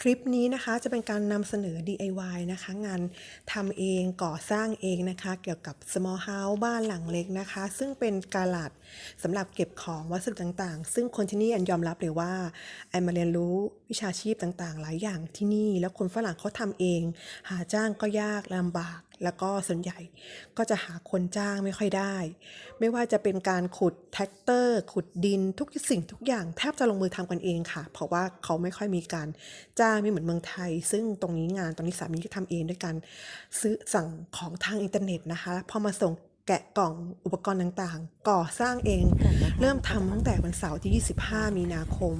คลิปนี้นะคะจะเป็นการนำเสนอ DIY นะคะ งานทำเองก่อสร้างเองนะคะ เกี่ยวกับ small house บ้านหลังเล็กนะคะ ซึ่งเป็นกาลาดสำหรับเก็บของวัสดุต่างๆ ซึ่งคนที่นี่อันยอมรับเลยว่าแอนมาเรียนรู้วิชาชีพต่างๆ หลายอย่างที่นี่ แล้วคนฝรั่งเขาทำเอง หาจ้างก็ยากลำบากแล้วก็ส่วนใหญ่ก็จะหาคนจ้างไม่ค่อยได้ ไม่ว่าจะเป็นการขุดแท็กเตอร์ ขุดดินทุกสิ่งทุกอย่างแทบจะลงมือทำกันเองค่ะ เพราะว่าเขาไม่ค่อยมีการจ้างไม่เหมือนเมืองไทย ซึ่งตรงนี้งานตรงนี้สามีก็ทำเองด้วยการซื้อสั่งของทางอินเทอร์เน็ตนะคะพอมาส่งแกะกล่องอุปกรณ์ต่างๆ ก่อสร้างเอง เริ่มทำตั้งแต่วันเสาร์ที่ 25 มีนาคม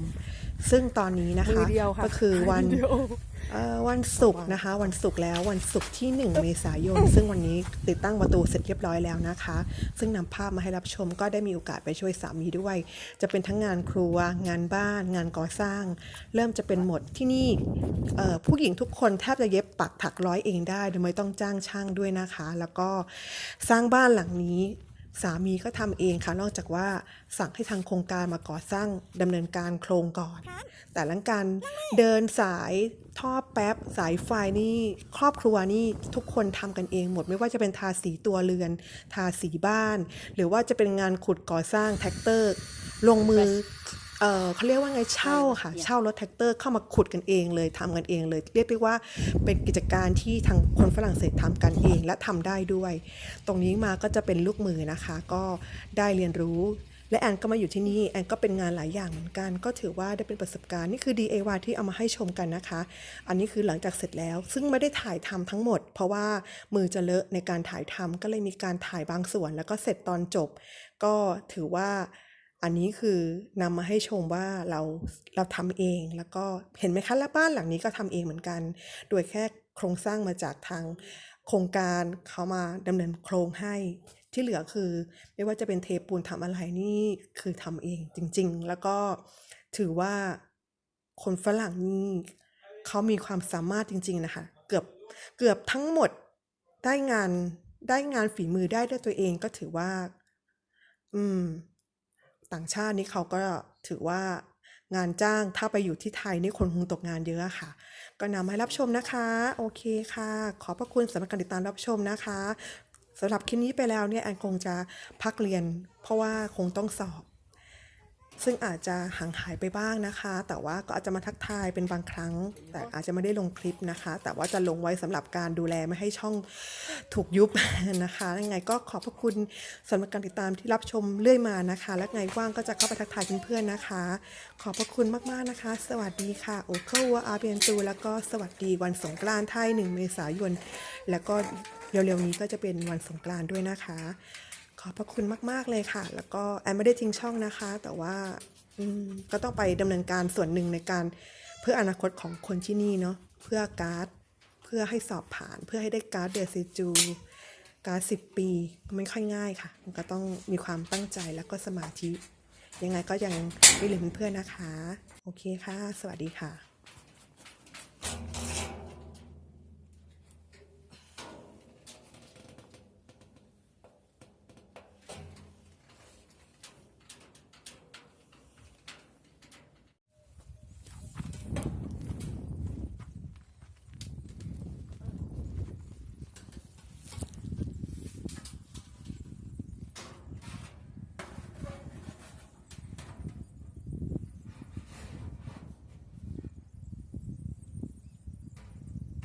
ซึ่งตอนนี้นะคะมือเดียวค่ะก็คือวันมือเดีย วเอ่อวันศุกร์นะคะ วันศุกร์แล้ววันศุกร์ที่ 1 เมษายน ซึ่งวันนี้ติดตั้งประตูเสร็จเรียบร้อยแล้วนะคะ ซึ่งนำภาพมาให้รับชมก็ได้มีโอกาสไปช่วยสามีด้วย จะเป็นทั้งงานครัว งานบ้าน งานก่อสร้าง เริ่มจะเป็นหมดที่นี่เอ่อผู้หญิงทุกคนแทบจะเย็บปักถักร้อยเองได้โดยไม่ต้องจ้างช่างด้วยนะคะ แล้วก็สร้างบ้านหลังนี้ สามีก็ทำเองค่ะ นอกจากว่าสั่งให้ทางโครงการมาก่อสร้างดำเนินการโครงก่อน แต่หลังการเดินสายท่อแป๊บสายไฟนี่ครอบครัวนี่ทุกคนทำกันเองหมดไม่ว่าจะเป็นทาสีตัวเรือน ทาสีบ้าน หรือว่าจะเป็นงานขุดก่อสร้างแท็กเตอร์ ลงมือ เออเขาเรียกว่าไงเช่าค่ะ เช่ารถแท็กเตอร์เข้ามาขุดกันเองเลยทำกันเองเลย เรียกได้ว่าเป็นกิจการที่ทางคนฝรั่งเศสทำกันเองและทำได้ด้วย ตรงนี้มาก็จะเป็นลูกมือนะคะ ก็ได้เรียนรู้และแอนก็มาอยู่ที่นี่แอนก็เป็นงานหลายอย่างเหมือนกัน ก็ถือว่าได้เป็นประสบการณ์นี่คือ DIY ที่เอามาให้ชมกันนะคะ อันนี้คือหลังจากเสร็จแล้ว ซึ่งไม่ได้ถ่ายทำทั้งหมด เพราะว่ามือจะเลอะในการถ่ายทำก็เลยมีการถ่ายบางส่วน แล้วก็เสร็จตอนจบ ก็ถือว่า อันนี้คือนำมาให้ชมว่าเราเราทำเองแล้วก็เห็นไหมคะและบ้านหลังนี้ก็ทำเองเหมือนกัน โดยแค่โครงสร้างมาจากทางโครงการเขามาดำเนินโครงให้ที่เหลือคือ ไม่ว่าจะเป็นเทปูนทำอะไรนี่คือทำเองจริง ๆ แล้วก็ถือว่าคนฝรั่งนี่เขามีความสามารถจริง ๆ นะคะ เกือบเกือบทั้งหมดได้งานได้งานฝีมือได้ด้วยตัวเองก็ถือว่า อืม ต่างชาตินี่เขาก็ถือว่างานจ้างถ้าไปอยู่ที่ไทยนี่คนคงตกงานเยอะค่ะ ก็นำมาให้รับชมนะคะ โอเคค่ะ ขอบพระคุณสำหรับการติดตามรับชมนะคะสำหรับคลิปนี้ไปแล้วเนี่ยแอนคงจะพักเรียน เพราะว่าคงต้องสอบ ซึ่งอาจจะห่างหายไปบ้างนะคะ แต่ว่าก็อาจจะมาทักทายเป็นบางครั้ง แต่อาจจะไม่ได้ลงคลิปนะคะ แต่ว่าจะลงไว้สำหรับการดูแลไม่ให้ช่องถูกยุบนะคะยังไงก็ขอบพระคุณสำหรับการติดตามที่รับชมเรื่อยมานะคะ และไงว่างก็จะเข้าไปทักทายเพื่อนๆนะคะ ขอบพระคุณมากๆนะคะ สวัสดีค่ะโอเควัวอาเบียนตูแล้วก็สวัสดีวันสงกรานต์ไทย1เมษายนแล้วก็เร็วๆนี้ก็จะเป็นวันสงกรานต์ด้วยนะคะ ขอบพระคุณมาก ๆ เลยค่ะ แล้วก็แอนไม่ได้ทิ้งช่องนะคะ แต่ว่าก็ต้องไปดำเนินการส่วนหนึ่งในการเพื่ออนาคตของคนที่นี่เนาะเพื่อการ์ด เพื่อให้สอบผ่าน เพื่อให้ได้การ์ดเดซิจู การ์ดสิบปีไม่ค่อยง่ายค่ะ มันก็ต้องมีความตั้งใจแล้วก็สมาธิ ยังไงก็ยังไม่ลืมเพื่อนนะคะ โอเคค่ะ สวัสดีค่ะ